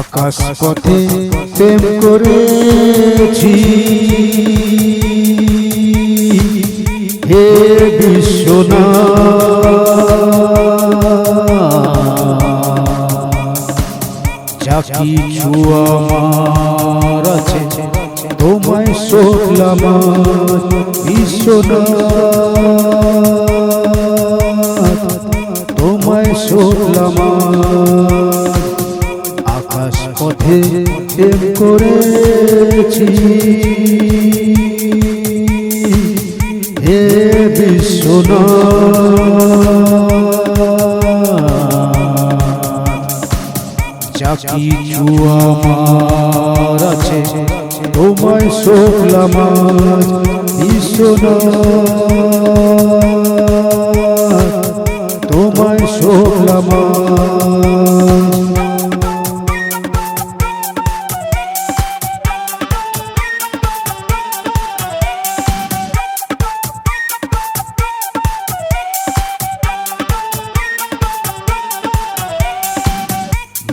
আকাশ পথে প্রেম করেছি। হে বিশ্বনাথ যা আমার আছে তোমায় শোকলাম বিশ্বনাথ। তোমায় শোকলাম পথে প্রেম করেছি। হে কিছু আমার আছে তোমায় শোকলাম বিশ্বনাথ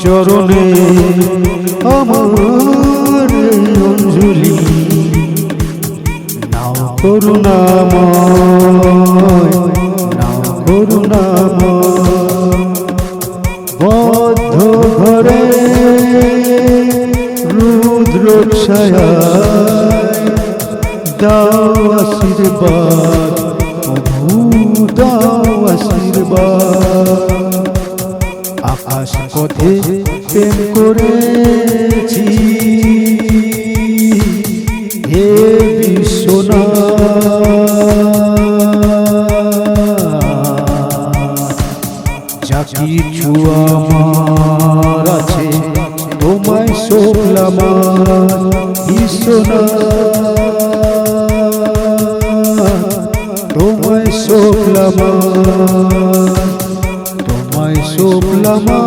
চরণে আমার অঞ্জলি। নাও করুণাময় নাও করুণাময়। বদ্ধ ঘরে রুদ্র দাও আশীর্বাদ। প্রেম করেছি। হে বিশ্বনাথ। যা কিছু আমার আছে তোমায় শোকলাম বিশ্বনাথ। তোমায় তোমায় শুক্লমা